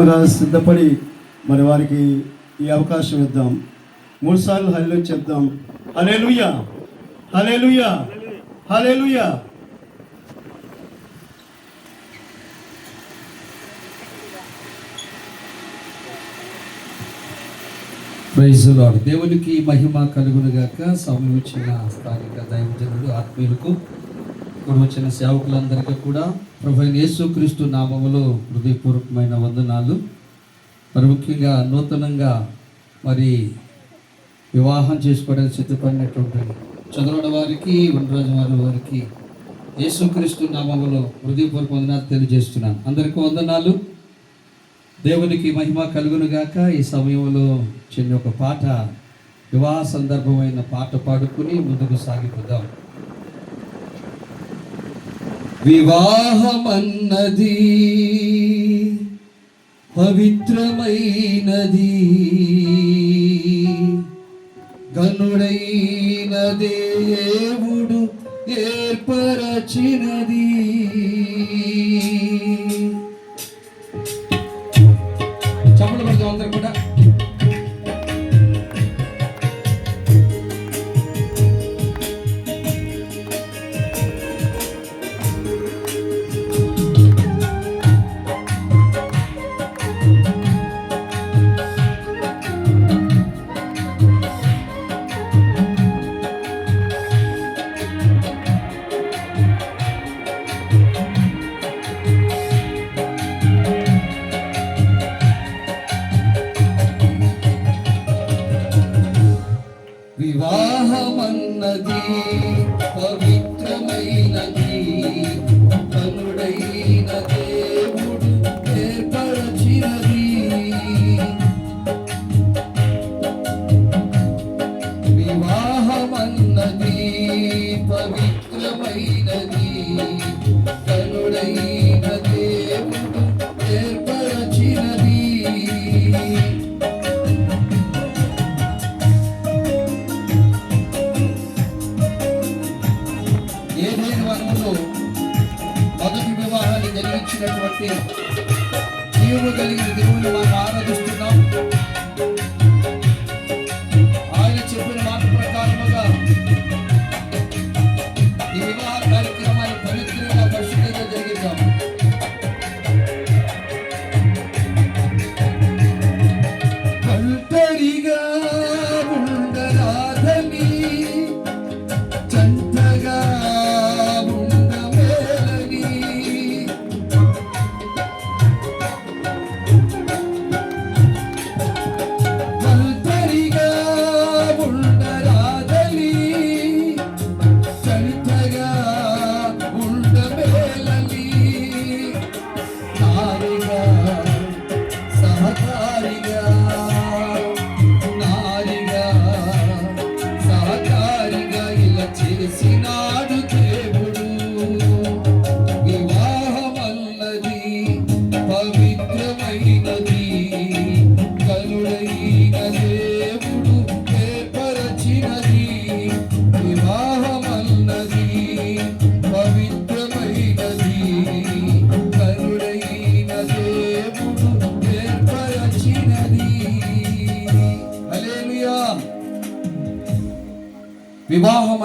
సిద్ధపడి మరి వారికి ఈ అవకాశం ఇద్దాం. మూడు సార్లు హలో చెప్దాం. Hallelujah hallelujah hallelujah praise Lord. దేవునికి మహిమ కలుగును గాక సమయం ఇచ్చిన స్థానిక దైవజనుడు ఆత్మీయులకు ఇప్పుడు వచ్చిన సేవకులందరికీ కూడా ప్రభు యేసుక్రీస్తు నామములో హృదయపూర్వకమైన వందనాలు. మరి ముఖ్యంగా నూతనంగా మరి వివాహం చేసుకోవడానికి సిద్ధపడినటువంటి చదవడం వారికి ఉండరాజు వారి వారికి యేసుక్రీస్తు నామములో హృదయపూర్వక వందనాలు తెలియజేస్తున్నాను. అందరికీ వందనాలు. దేవునికి మహిమ కలుగునుగాక ఈ సమయంలో చిన్న ఒక పాట వివాహ సందర్భమైన పాట పాడుకుని ముందుకు సాగిపోదాం. వివాహమన్నది పవిత్రమైనది. గనుడైన దేవుడు ఏర్పరచినది. పవిత్రమైనది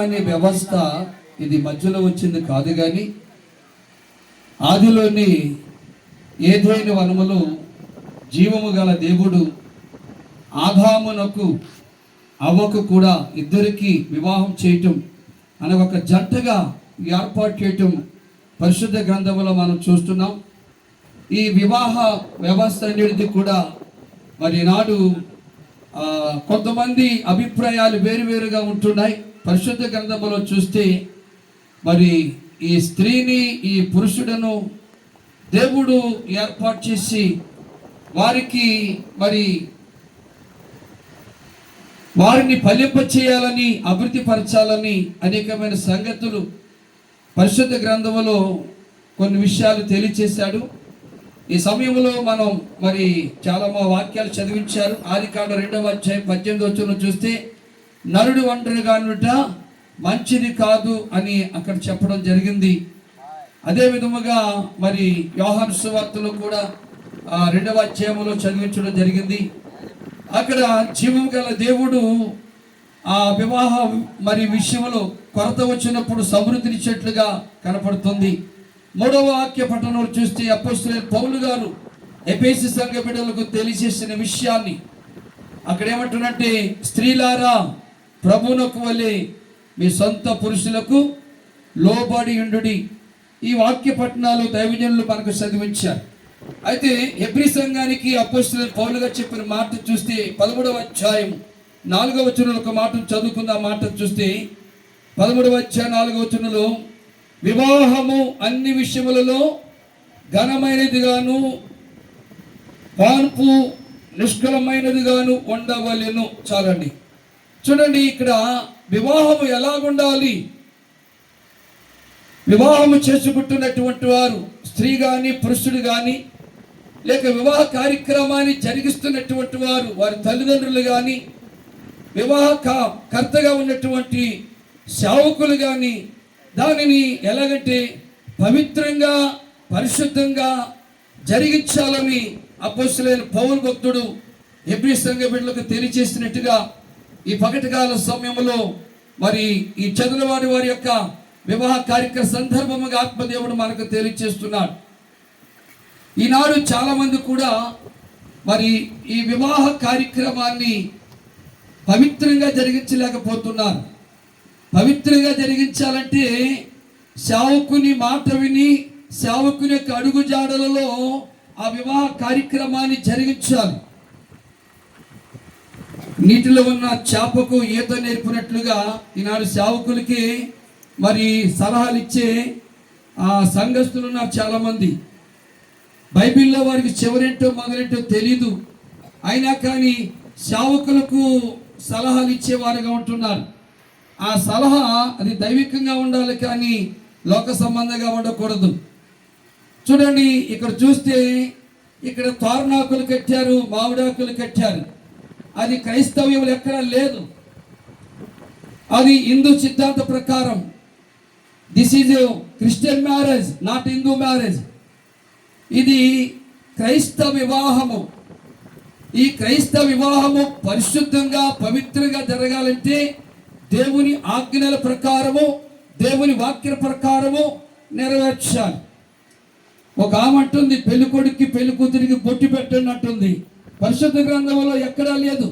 అనే వ్యవస్థ ఇది మధ్యలో వచ్చింది కాదు కానీ ఆదిలోని ఏదైన వనములు జీవము గల దేవుడు ఆదామునకు అవ్వకు కూడా ఇద్దరికి వివాహం చేయటం అనే ఒక జంటగా ఏర్పాటు చేయటం పరిశుద్ధ గ్రంథంలో మనం చూస్తున్నాం. ఈ వివాహ వ్యవస్థ అనేది కూడా మరి నాడు కొంతమంది అభిప్రాయాలు వేరువేరుగా ఉంటున్నాయి. పరిశుద్ధ గ్రంథంలో చూస్తే మరి ఈ స్త్రీని ఈ పురుషుడను దేవుడు ఏర్పాటు చేసి వారికి మరి వారిని ఫలింప చేయాలని అభివృద్ధి పరచాలని అనేకమైన సంగతులు పరిశుద్ధ గ్రంథములో కొన్ని విషయాలు తెలియచేశాడు. ఈ సమయంలో మనం మరి చాలా మా వాక్యాలు చదివించారు. ఆదికాండ రెండవ అధ్యాయం పద్దెనిమిది వచ్చిన చూస్తే నరుడు ఒంటరిగా అనుట మంచిది కాదు అని అక్కడ చెప్పడం జరిగింది. అదే విధముగా మరి యోహాను సువార్తలో కూడా రెండవ అధ్యాయంలో చదివించడం జరిగింది. అక్కడ జీవం గల దేవుడు ఆ వివాహ మరి విషయంలో కొరత వచ్చినప్పుడు సమృద్ధినిచ్చేట్లుగా కనపడుతుంది. మూడవ వాక్య పట్టణంలో చూస్తే అప్పస్తులే పౌలు గారు ఎపేసి సంఘ బిడ్డలకు తెలియజేసిన విషయాన్ని అక్కడ ఏమంటున్నట్టే స్త్రీలారా ప్రభునకు వలె మీ సొంత పురుషులకు లోబడి ఉండుడి. ఈ వాక్య పట్టణాలు దైవజనులు మనకు చదివించారు. అయితే ఎబ్రి సంఘానికి అపోస్తులైన పౌలుగా చెప్పిన మాట చూస్తే పదమూడవ అధ్యాయం నాలుగవ వచనంలో ఒక మాట చదువుకున్న మాట చూస్తే పదమూడవ అధ్యాయం నాలుగవ వచనంలో వివాహము అన్ని విషయములలో ఘనమైనదిగాను పాన్పు నిష్కలమైనదిగాను ఉండవలెను. చాలండి. చూడండి ఇక్కడ వివాహము ఎలాగుండాలి? వివాహము చేసుకుంటున్నటువంటి వారు స్త్రీ కానీ పురుషుడు కానీ లేక వివాహ కార్యక్రమాన్ని జరిగిస్తున్నటువంటి వారు వారి తల్లిదండ్రులు కానీ వివాహ కర్తగా ఉన్నటువంటి సేవకులు కానీ దానిని ఎలాగంటే పవిత్రంగా పరిశుద్ధంగా జరిగించాలని అపోసులైన పౌరు భక్తుడు ఎబ్రి సంఘ బిడ్డలకు తెలియచేసినట్టుగా ఈ పగటికాల సమయంలో మరి ఈ చదువువారి వారి యొక్క వివాహ కార్యక్రమ సందర్భముగా ఆత్మదేవుడు మనకు తెలియచేస్తున్నాడు ఈనాడు చాలామంది కూడా మరి ఈ వివాహ కార్యక్రమాన్ని పవిత్రంగా జరిగించలేకపోతున్నారు. పవిత్రంగా జరిగించాలంటే సేవకుని మాట విని సేవకుని యొక్క అడుగుజాడలలో ఆ వివాహ కార్యక్రమాన్ని జరిగించాలి. నీటిలో ఉన్న చేపకు ఈత నేర్పినట్లుగా ఈనాడు సేవకులకి మరి సలహాలు ఇచ్చే ఆ సంఘస్థులు ఉన్నారు చాలామంది. బైబిల్లో వారికి చివరేంటో మొదలేంటో తెలీదు. అయినా కానీ సేవకులకు సలహాలు ఇచ్చేవారుగా ఉంటున్నారు. ఆ సలహా అది దైవికంగా ఉండాలి కానీ లోక సంబంధంగా ఉండకూడదు. చూడండి ఇక్కడ చూస్తే ఇక్కడ తోరణాకులు కట్టారు మామిడాకులు కట్టారు. అది క్రైస్తవ్యంలో ఎక్కడ లేదు. అది హిందూ సిద్ధాంత ప్రకారం. This is Christian marriage not Hindu marriage ఇది క్రైస్తవ వివాహము. ఈ క్రైస్తవ వివాహము పరిశుద్ధంగా పవిత్రంగా జరగాలంటే దేవుని ఆజ్ఞల ప్రకారము దేవుని వాక్య ప్రకారము నెరవేర్చాలి. ఒక ఆమె అంటుంది పెళ్ళి కొడుక్కి పెళ్ళి కూతురికి బొట్టు పెట్టండి అంటుంది. పరిశుద్ధ గ్రంథంలో ఎక్కడా లేదు.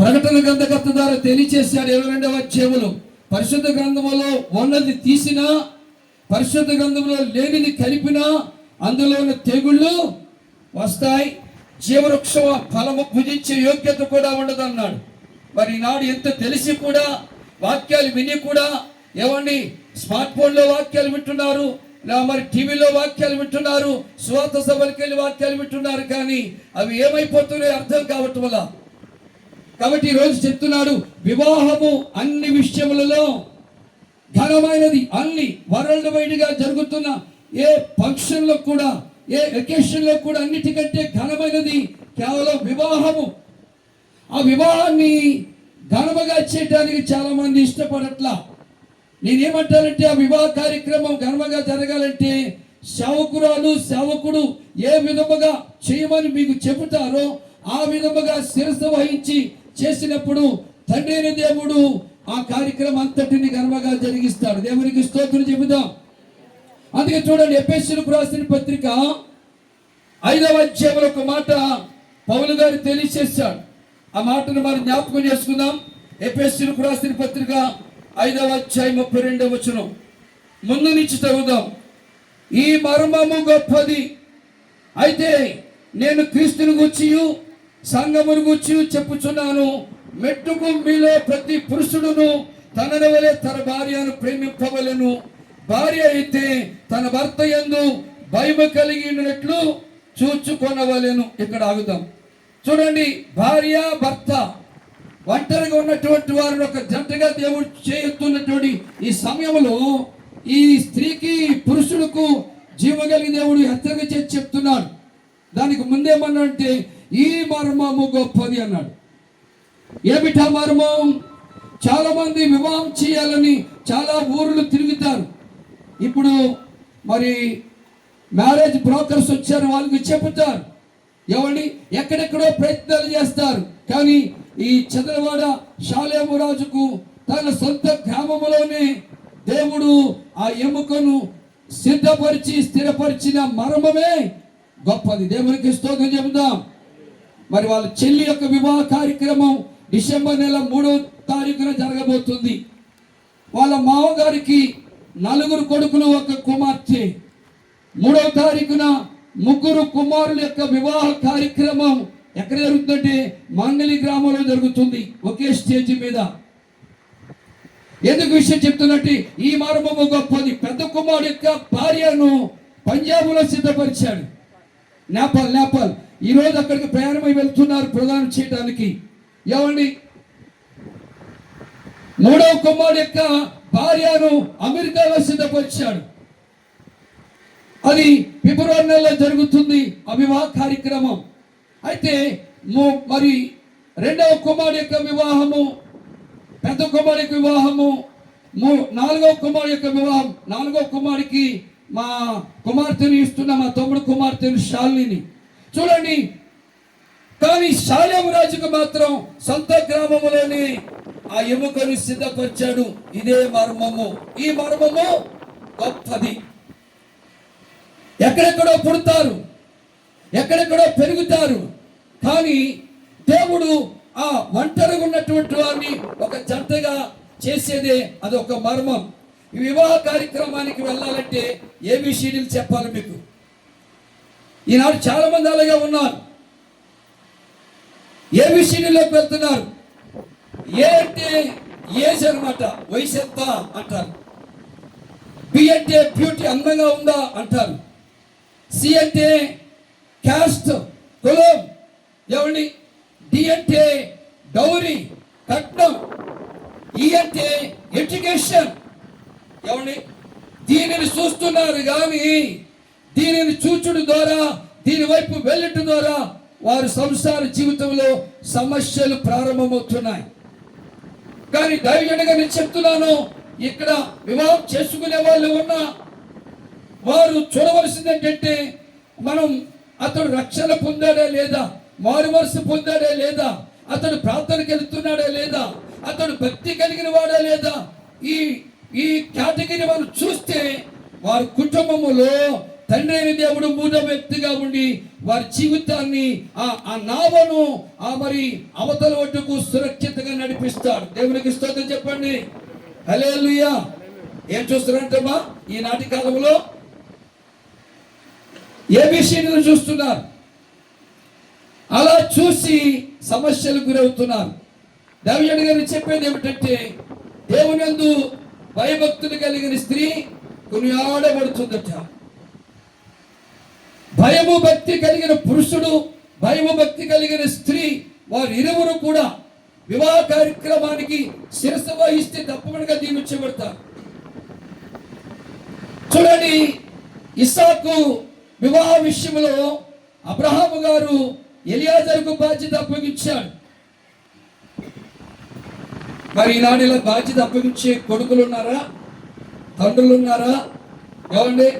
ప్రకటన గ్రంథకర్త ద్వారా తెలియచేశాడు ఇరవై రెండవ చెవులు పరిశుద్ధ గ్రంథంలో ఉన్నది తీసినా పరిశుద్ధ గ్రంథంలో లేనిది కలిపినా అందులో ఉన్న తెగుళ్ళు వస్తాయి. జీవవృక్ష ఫలము భుజించే యోగ్యత కూడా ఉండదు అన్నాడు మరి ఈనాడు ఎంత తెలిసి కూడా వాక్యాలు విని కూడా ఏమండి స్మార్ట్ ఫోన్లో వాక్యాలు వింటున్నారు? మరి టీవీలో వాక్యాలు వింటున్నారు స్వాత సభలకు వెళ్ళి వాక్యాలు వింటున్నారు కానీ అవి ఏమైపోతున్నాయో అర్థం కావటం వల్ల. కాబట్టి ఈరోజు చెప్తున్నాడు వివాహము అన్ని విషయములలో ఘనమైనది అన్ని వరల్డ్ వైడ్గా జరుగుతున్న ఏ ఫంక్షన్లో కూడా ఏ వెకేషన్లో కూడా అన్నిటికంటే ఘనమైనది కేవలం వివాహము. ఆ వివాహాన్ని ఘనముగా చేయడానికి చాలామంది ఇష్టపడట్లా. నేనేమంటానంటే ఆ వివాహ కార్యక్రమం ఘనంగా జరగాలంటే శవకురాలు శవకుడు ఏ విధముగా చేయమని మీకు చెబుతారో ఆ విధముగా శిరస్సు వహించి చేసినప్పుడు తండ్రి దేవుడు ఆ కార్యక్రమం అంతటిని ఘనముగా జరిగిస్తాడు. దేవునికి స్తోత్రం చెబుదాం. అందుకే చూడండి ఎపేసులకు రాసిన పత్రిక ఐదవ అధ్యాయంలో ఒక మాట పౌలు గారు తెలియచేశాడు ఆ మాటను మనం జ్ఞాపకం చేసుకుందాం. ఎపేసులకు రాసిన పత్రిక ఐదవ అధ్యాయం ముప్పై రెండవ వచనం. ముందు నుంచి చదువుదాం. ఈ మర్మము గొప్పది. అయితే నేను క్రీస్తుని గుచ్చియు సంగమును గుచ్చి చెప్పుచున్నాను. మెట్టుకు మీలో ప్రతి పురుషుడును తనని వలె తన భార్యను ప్రేమింపవలను. భార్య అయితే తన భర్త యందు భయం కలిగి ఉన్నట్లు చూచుకొనవలెను. ఇక్కడ ఆగుదాం. చూడండి భార్య భర్త ఒంటరిగా ఉన్నటువంటి వారిని ఒక జంటగా దేవుడు చేయుతున్నటువంటి ఈ సమయంలో ఈ స్త్రీకి పురుషులకు జీవగలిగి దేవుడు హెచ్చరిక చేసి చెప్తున్నాడు. దానికి ముందేమన్నా అంటే ఈ మర్మము గొప్పది అన్నాడు. ఏమిటా మర్మం? చాలా మంది వివాహం చేయాలని చాలా ఊర్లు తిరుగుతారు. ఇప్పుడు మరి మ్యారేజ్ బ్రోకర్స్ వచ్చారు వాళ్ళకి చెబుతారు. ఎవరిని? ఎక్కడెక్కడో ప్రయత్నాలు చేస్తారు. కానీ ఈ చంద్రవాడ శాలేమరాజుకు తన సొంత గ్రామంలోనే దేవుడు ఆ ఎముకను సిద్ధపరిచి స్థిరపరిచిన మర్మమే గొప్పది. దేవునికి స్తోత్రం చెబుదాం. మరి వాళ్ళ చెల్లి యొక్క వివాహ కార్యక్రమం డిసెంబర్ నెల మూడో తారీఖున జరగబోతుంది. వాళ్ళ మామగారికి నలుగురు కొడుకులు ఒక కుమార్తె. మూడవ తారీఖున ముగ్గురు కుమారుల యొక్క వివాహ కార్యక్రమం ఎక్కడ జరుగుతుందంటే మంగళి గ్రామంలో జరుగుతుంది ఒకే స్టేజ్ మీద. ఎందుకు విషయం చెప్తున్నట్టు ఈ మర్మము గొప్పది. పెద్ద కుమారుడు యొక్క భార్యను పంజాబ్లో సిద్ధపరిచాడు. నేపాల్ నేపాల్. ఈ రోజు అక్కడికి ప్రయాణమై వెళ్తున్నారు ప్రదానం చేయడానికి. ఏమండి? మూడవ కుమారుడు యొక్క భార్యను అమెరికాలో సిద్ధపరిచాడు. అది ఫిబ్రవరి నెలలో జరుగుతుంది అవివాహ కార్యక్రమం. అయితే మరి రెండవ కుమారుడు యొక్క వివాహము పెద్ద కుమారుడి యొక్క వివాహము మూ- నాలుగవ కుమారుడు యొక్క వివాహం నాలుగవ కుమారుడికి మా కుమార్తెను ఇస్తున్న మా తమ్ముడు కుమార్తెను శాలిని. చూడండి కానీ శాలేము రాజుకు మాత్రం సొంత గ్రామములోనే ఆ ఎముకను సిద్ధపరిచాడు ఇదే మర్మము. ఈ మర్మము గొప్పది. ఎక్కడెక్కడో పుడతారు. ఎక్కడెక్కడో పెరుగుతారు. కానీ దేవుడు ఆ ఒంటరిగా ఉన్నటువంటి వారిని ఒక జంటగా చేసేదే అది ఒక మర్మం. ఈ వివాహ కార్యక్రమానికి వెళ్ళాలంటే ఏబిసిడీలు చెప్పాలి మీకు. ఈనాడు చాలా మంది అలాగే ఉన్నారు. ఏబిసిడీలోకి వెళ్తున్నారు. ఏ అంటే ఏజ్ అనమాట వయసు ఎంత అంటారు. బి అంటే బ్యూటీ అందంగా ఉందా అంటారు. సి అంటే క్యాస్ట్ కులం ఏమండి డి అంటే డౌరీ కట్నం ఈ అంటే ఎడ్యుకేషన్. ఏమండి దీనిని చూస్తున్నారు కానీ దీనిని చూచుడు ద్వారా దీని వైపు వెళ్ళటం ద్వారా వారి సంసార జీవితంలో సమస్యలు ప్రారంభమవుతున్నాయి. కానీ దైవజనగా నేను చెప్తున్నాను ఇక్కడ వివాహం చేసుకునే వాళ్ళు ఉన్నా వారు చూడవలసింది ఏంటంటే మనం అతడు రక్షణ పొందాడే లేదా? మారుమరుసు పొందాడే పొందాడా లేదా? అతడు ప్రార్థనకి వెళ్తున్నాడా లేదా? అతడు భక్తి కలిగిన వాడా లేదా? ఈ ఈ కేటగిరీ వారు చూస్తే వారి కుటుంబములో తండ్రి అయిన దేవుడు మూడో వ్యక్తిగా ఉండి వారి జీవితాన్ని ఆ ఆ నావను ఆ మరి అవతల ఒడ్డుకు సురక్షితంగా నడిపిస్తాడు. దేవునికి స్తోత్రం చెప్పండి. హలే ఏం చూస్తున్నారంటమ్మా? ఈనాటి కాలంలో ఏబిసిడీలు చూస్తున్నారు. అలా చూసి సమస్యలకు గురవుతున్నారు. దావిజడి గారు చెప్పేది ఏమిటంటే దేవునందు భయభక్తులు కలిగిన స్త్రీ కొనియాడబడుతుందట. భయము భక్తి కలిగిన పురుషుడు భయము భక్తి కలిగిన స్త్రీ వారు ఇరువురు కూడా వివాహ కార్యక్రమానికి శిరస వహిస్తే తప్పకుండా దీవించబడతారు. చూడండి ఇసాకు వివాహ విషయంలో అబ్రహాము గారు ఎలియాజర్కు బాధ్యత అప్పగించాడు. మరి ఈనాడు ఇలా బాధ్యత అప్పగించే కొడుకులు ఉన్నారా? తండ్రులు ఉన్నారా? ఏమండి?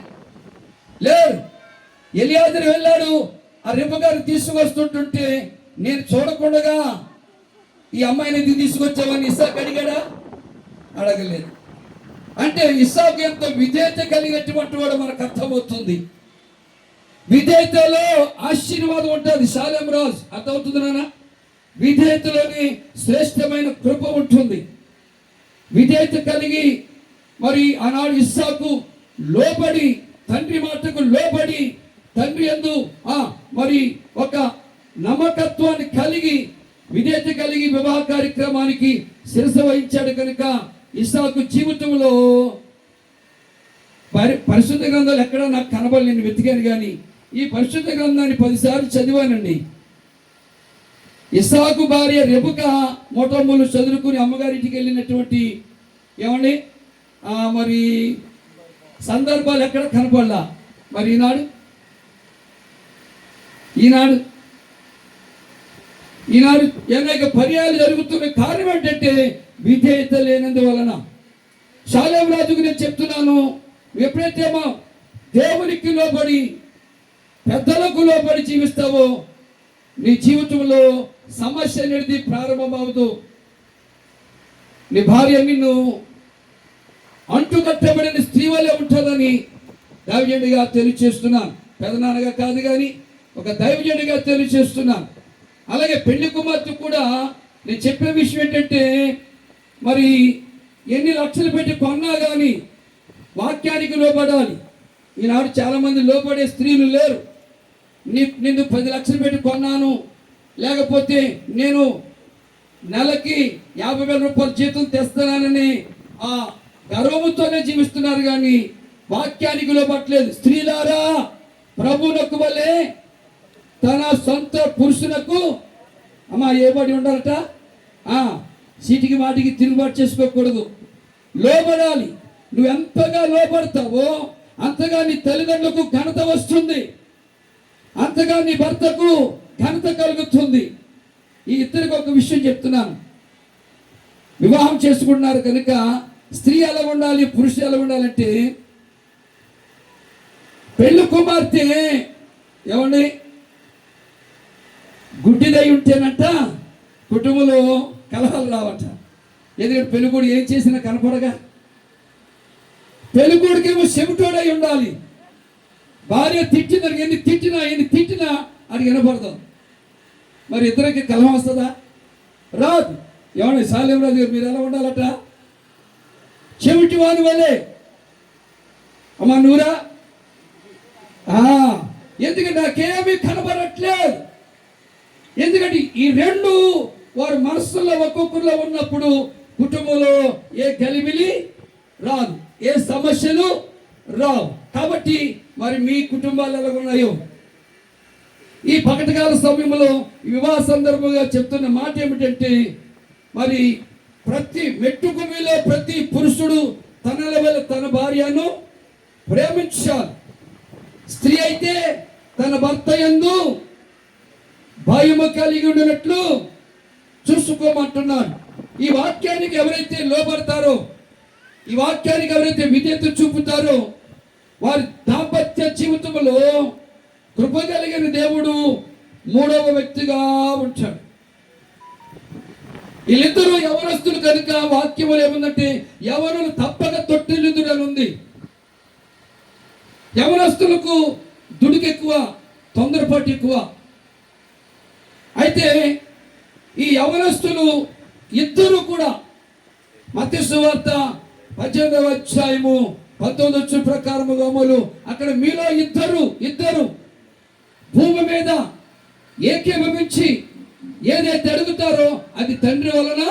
లేరు. ఎలియాజరు వెళ్ళాడు. ఆ రిబ్బ గారు తీసుకొస్తుంటుంటే నేను చూడకుండా ఈ అమ్మాయిని తీసుకొచ్చామని తీసుకొచ్చావని అడిగాడా? అడగలేదు. అంటే ఇస్సాకు ఎంతో విధేయత కలిగేటువంటి వాడు మనకు అర్థమవుతుంది. విధేయతలో ఆశీర్వాదం ఉంటుంది శాలెం రాజు. అర్థమవుతుంది నాన్న? విధేయతలోని శ్రేష్టమైన కృప ఉంటుంది. విధేయత కలిగి మరి ఆనాడు ఇస్సాకు లోబడి తండ్రి మాటకు లోబడి తండ్రి ఎందు మరి ఒక నమ్మకత్వాన్ని కలిగి విధేయత కలిగి వివాహ కార్యక్రమానికి శిరస వహించాడు కనుక ఇస్సాకు జీవితంలో పరి పరిశుద్ధ గ్రంథాలు ఎక్కడ నాకు కనబడలేని వెతికాను కానీ ఈ పరిశుద్ధ గ్రంథాన్ని పదిసార్లు చదివానండి. ఇసాకు భార్య రెబుక మోటమ్మలు చదువుకుని అమ్మగారింటికి వెళ్ళినటువంటి ఏమండి? మరి సందర్భాలు ఎక్కడ కనపడలా? మరి ఈనాడు? ఈనాడు? ఈనాడు అనేక పర్యాలు జరుగుతున్న కారణం ఏంటంటే విధేయత లేనందువలన. శాలేం రాజుకు నేను చెప్తున్నాను ఎప్పుడైతే మా దేవునికి లోబడి పెద్దలకు లోపడి జీవిస్తావో నీ జీవితంలో సమస్య అనేది ప్రారంభమవుతూ నీ భార్య నిన్ను అంటుకట్టబడిన స్త్రీ వల్లే ఉంటుందని దైవజనుడిగా తెలియచేస్తున్నాను పెదనాన్నగా కాదు కానీ ఒక దైవజనుడిగా తెలియచేస్తున్నాను అలాగే పెళ్ళి కుమార్తె కూడా నేను చెప్పే విషయం ఏంటంటే మరి ఎన్ని లక్షలు పెట్టి కొన్నా కానీ వాక్యానికి లోపడాలి ఈనాడు చాలామంది లోపడే స్త్రీలు లేరు. నీ నిన్ను పది లక్షలు పెట్టి కొన్నాను. లేకపోతే నేను నెలకి యాభై వేల రూపాయల జీతం తెస్తున్నానని ఆ గర్వముతోనే జీవిస్తున్నారు కానీ వాక్యానికి లోపట్లేదు స్త్రీలారా ప్రభునకు వలె తన సొంత పురుషునకు అమ్మా ఏబడి ఉండాలట? సీటికి వాటికి తిరుగుబాటు చేసుకోకూడదు. లోబడాలి. నువ్వు ఎంతగా లోబడతావో అంతగా నీ తల్లిదండ్రులకు ఘనత వస్తుంది. అంతగా నీ భర్తకు ఘనత కలుగుతుంది. ఈ ఇద్దరికి ఒక విషయం చెప్తున్నాను. వివాహం చేసుకుంటున్నారు కనుక స్త్రీ ఎలా ఉండాలి పురుషుడు ఎలా ఉండాలంటే పెళ్ళి కుమార్తె ఏమండి? గుడ్డిదై ఉంటేనంట కుటుంబంలో కలహాలు రావట. ఎందుకంటే పెళ్ళికూడు ఏం చేసినా కనపడగా. పెళ్ళికూడికేమో చెవిటోడై ఉండాలి. భార్య తిట్టిన ఎన్ని తిట్టినా ఎన్ని తిట్టినా అది వినపడదు మరి ఇద్దరికి కలహం వస్తుందా? రాదు. ఏమన్నా సాలేం గారు మీరు ఎలా ఉండాలట? చెవిటి వాని వల్లే అమ్మా నూరా? ఎందుకంటే నాకేమీ కనబడట్లేదు. ఎందుకంటే ఈ రెండు వారి మనస్సులో ఒక్కొక్కరిలో ఉన్నప్పుడు కుటుంబంలో ఏ గలిబిలి రాదు. ఏ సమస్యలు రావు. కాబట్టి మరి మీ కుటుంబాలలో ఉన్నాయో ఈ పకటకాల సమయంలో వివాహ సందర్భంగా చెప్తున్న మాట ఏమిటంటే మరి ప్రతి మెట్టుకుమిలో ప్రతి పురుషుడు తన లెవెల్ తన భార్యను ప్రేమించాలి. స్త్రీ అయితే తన భర్త యందు భయము కలిగి ఉండినట్లు చూసుకోమంటున్నాను ఈ వాక్యానికి ఎవరైతే లోపడతారో ఈ వాక్యానికి ఎవరైతే విధేత చూపుతారో వారి దాంపత్య జీవితంలో కృప కలిగిన దేవుడు మూడవ వ్యక్తిగా ఉంటాడు వీళ్ళిద్దరూ యవనస్తులు కనుక వాక్యములు ఏముందంటే యవనులు తప్పక తొట్టిల్లుదురని ఉంది యవనస్తులకు దుడికి ఎక్కువ తొందరపాటు ఎక్కువ. అయితే ఈ యవనస్తులు ఇద్దరు కూడా మత్స్య సువార్త పద్దెనిమిదవ అధ్యాయము పంతొమ్మిది వచ్చిన ప్రకారము అమలు అక్కడ మీలో ఇద్దరు ఇద్దరు భూమి మీద ఏకీభవించి ఏదైతే అడుగుతారో అది తండ్రి వలన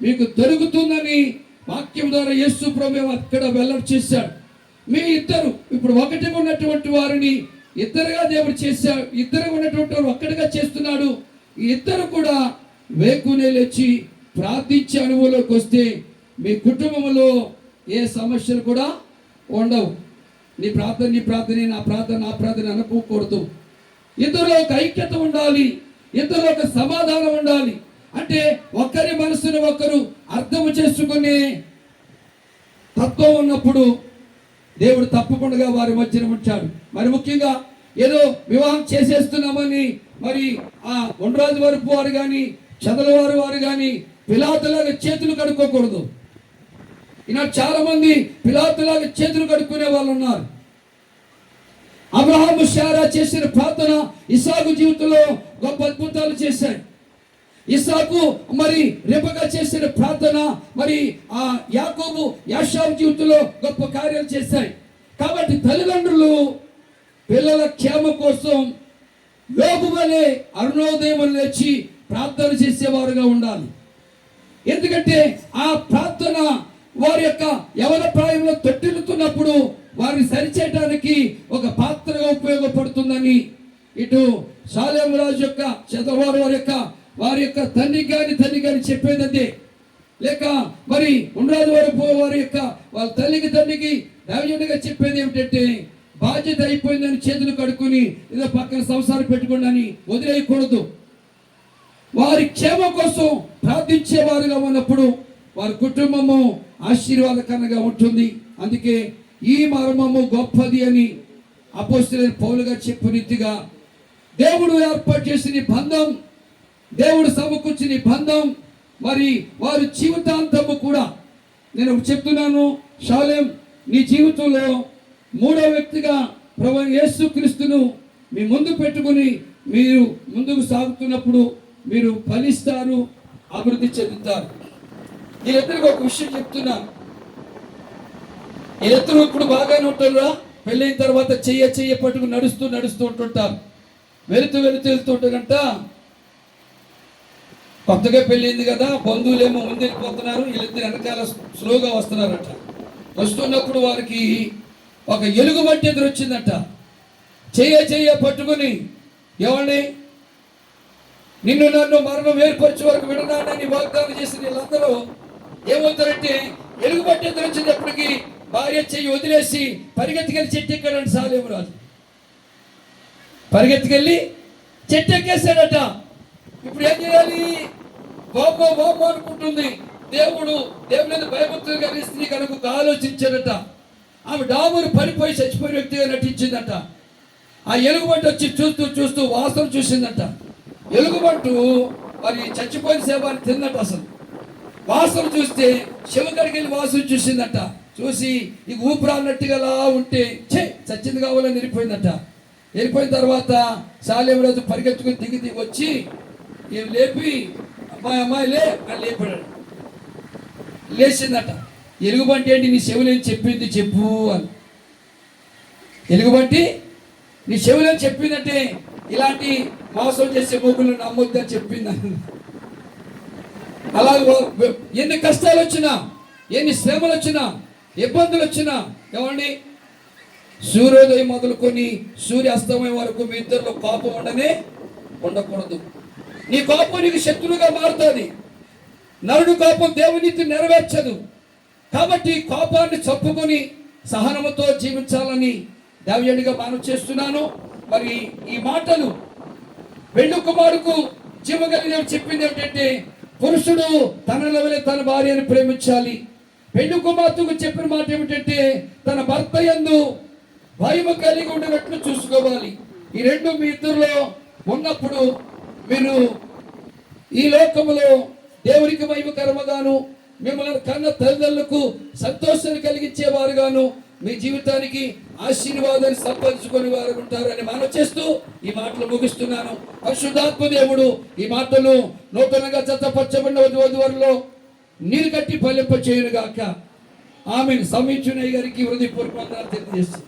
మీకు దొరుకుతుందని వాక్యం ద్వారా యేసు ప్రభు అక్కడ వెల్లడి చేశాడు. మీ ఇద్దరు ఇప్పుడు ఒకటి ఉన్నటువంటి వారిని ఇద్దరుగా దేవుడు చేశాడు ఇద్దరు ఉన్నటువంటి వారు ఒక్కడిగా చేస్తున్నాడు. ఇద్దరు కూడా వేకునే లేచి ప్రార్థించే అనుభవంలోకి వస్తే మీ కుటుంబంలో ఏ సమస్యలు కూడా ఉండవు. నీ ప్రార్థన నీ ప్రార్థన నా ప్రార్థన నా ప్రార్థన అనుకోకూడదు. ఇద్దరు ఒక ఐక్యత ఉండాలి. ఇద్దరు ఒక సమాధానం ఉండాలి. అంటే ఒకరి మనసును ఒకరు అర్థం చేసుకునే తత్వం ఉన్నప్పుడు దేవుడు తప్పకుండా వారి మధ్యన ఉంటాడు మరి ముఖ్యంగా ఏదో వివాహం చేసేస్తున్నామని మరి ఆ ఉండరాజు వరపు వారు కానీ చదలవారు వారు కానీ పిలాతలాగా చేతులు కడుక్కోకూడదు. ఈనాడు చాలా మంది పిలాతులాగా చేతులు కడుక్కునే వాళ్ళు ఉన్నారు. అబ్రహాము శారా చేసిన ప్రార్థన ఇసాకు జీవితంలో గొప్ప అద్భుతాలు చేశాయి. ఇసాకు మరి రెపగా చేసిన ప్రార్థన మరి ఆ యాకోబు యాషాబు జీవితంలో గొప్ప కార్యాలు చేశాయి. కాబట్టి తల్లిదండ్రులు పిల్లల క్షేమ కోసం లోపు వలె అరుణోదయం లేచి ప్రార్థన చేసేవారుగా ఉండాలి. ఎందుకంటే ఆ ప్రార్థన వారి యొక్క యవన ప్రాయంలో తొట్టిల్లుతున్నప్పుడు వారిని సరిచేయడానికి ఒక పాత్రగా ఉపయోగపడుతుందని ఇటు శాలేం రాజు యొక్క చంద్రబాబు వారి యొక్క వారి యొక్క తండ్రి గాని తల్లి గాని చెప్పేదంటే లేక మరి ఉండరాజు వారి వారి యొక్క వాళ్ళ తల్లికి తండ్రికి దైవజుడిగా చెప్పేది ఏమిటంటే బాధ్యత అయిపోయిందని చేతులు కడుక్కుని ఏదో పక్కన సంసారం పెట్టుకోండి వదిలేయకూడదు. వారి క్షేమ కోసం ప్రార్థించేవారుగా ఉన్నప్పుడు వారి కుటుంబము ఆశీర్వాదకరంగా ఉంటుంది. అందుకే ఈ మర్మము గొప్పది అని అపోస్తులైన పౌలుగా చెప్పు రీతిగా దేవుడు ఏర్పాటు చేసిన బంధం దేవుడు సమకూర్చిన బంధం మరి వారి జీవితాంతము కూడా నేను చెప్తున్నాను. షాలేం నీ జీవితంలో మూడో వ్యక్తిగా ప్రభు యేసు క్రీస్తును మీ ముందు పెట్టుకుని మీరు ముందుకు సాగుతున్నప్పుడు మీరు ఫలిస్తారు అభివృద్ధి చెందుతారు. వీళ్ళిద్దరికి ఒక విషయం చెప్తున్నా. వీళ్ళిద్దరు ఇప్పుడు బాగానే ఉంటారురా. పెళ్ళైన తర్వాత చెయ్య చెయ్య పట్టుకుని నడుస్తూ నడుస్తూ ఉంటుంటారు. వెళుతూ వెళుతూ వెళ్తూ ఉంటారంట. కొత్తగా పెళ్ళింది కదా బంధువులేమో ముందెళ్ళిపోతున్నారు వీళ్ళిద్దరు వెనకాల స్లోగా వస్తున్నారట. వస్తున్నప్పుడు వారికి ఒక ఎలుగు మట్టి ఎదురు వచ్చిందట చెయ్య చెయ్య పట్టుకుని ఎవరిని? నిన్ను నన్ను మరణం ఏర్పరిచే వరకు విడనాడని వాగ్దానం చేసిన వీళ్ళందరూ ఏమవుతారంటే ఎలుగుబట్టి ఎదురు వచ్చినప్పటికీ భార్య చెయ్యి వదిలేసి పరిగెత్తికెళ్ళి చెట్టు ఎక్కాడంటే సాలేము రాజు పరిగెత్తికెళ్ళి చెట్టు ఎక్కేసాడట ఇప్పుడు ఏం చేయాలి? బాబో బాబో అనుకుంటుంది. దేవుడు దేవుడు మీద భయభక్తులు కానీ స్త్రీ కనుక ఒక ఆలోచించాడట. ఆమె డాబురు పడిపోయి చచ్చిపోయిన వ్యక్తిగా నటించిందట. ఆ ఎలుగుబంటి వచ్చి చూస్తూ చూస్తూ వాసన చూసిందట. ఎలుగుబంటు మరి చచ్చిపోయిన సేవాన్ని తిందట అసలు. వాసన చూస్తే శివగడికి వెళ్ళి వాసన చూసిందట. చూసి ఈ ఊపిరి అన్నట్టుగా అలా ఉంటే ఛే చచ్చింది కావాలని వెళ్ళిపోయిందట. వెళ్ళిపోయిన తర్వాత సాలేం రోజు పరిగెత్తుకుని దిగి దిగి వచ్చి ఏం లేపి? అమ్మాయి అమ్మాయి లే! అని లేపాడు. లేచిందట. ఎలుగుబంటి ఏంటి? నీ చెవులేని చెప్పింది చెప్పు అని. ఎలుగుబంటి నీ చెవులేని చెప్పిందంటే ఇలాంటి మోసం చేసే మూగులు నమ్మొద్దని చెప్పింది అని. అలాగే ఎన్ని కష్టాలు వచ్చినా ఎన్ని శ్రమలు వచ్చినా ఇబ్బందులు వచ్చినా ఏమండి సూర్యోదయం మొదలుకొని సూర్యాస్తమయం వరకు మీ ఇద్దరిలో కోపం ఉండనే ఉండకూడదు. నీ కోపం నీకు శత్రువుగా మారుతుంది. నరుడు కోపం దేవునితి నెరవేర్చదు. కాబట్టి కోపాన్ని చప్పుకొని సహనముతో జీవించాలని దేవయడిగా మనం చేస్తున్నాను. మరి ఈ మాటలు వెళ్ళు కుమారుకు జీవగలిగిన చెప్పింది ఏమిటంటే పురుషుడు తన వలె తన భార్యను ప్రేమించాలి. పెళ్ళి కుమార్తెకు చెప్పిన మాట ఏమిటంటే తన భర్త ఎందు భయము కలిగి ఉండినట్లు చూసుకోవాలి. ఈ రెండు మీ ఇద్దరిలో ఉన్నప్పుడు మీరు ఈ లోకములో దేవునికి మహిమకరముగాను మిమ్మల్ని కన్న తల్లిదండ్రులకు సంతోషాన్ని కలిగించే వారుగాను మీ జీవితానికి ఆశీర్వాదాన్ని సంపాదించుకునే వారు ఉంటారని మనం చేస్తూ ఈ మాటలు ముగిస్తున్నాను. పరిశుద్ధాత్మ దేవుడు ఈ మాటలు నూతనంగా చెత్తపరచబడిన వధువధువులలో నీరు కట్టి ఫలింప చేయును గాక. ఆమెను. సమీక్షణయ్య గారికి హృదయపూర్వక తెలియజేస్తుంది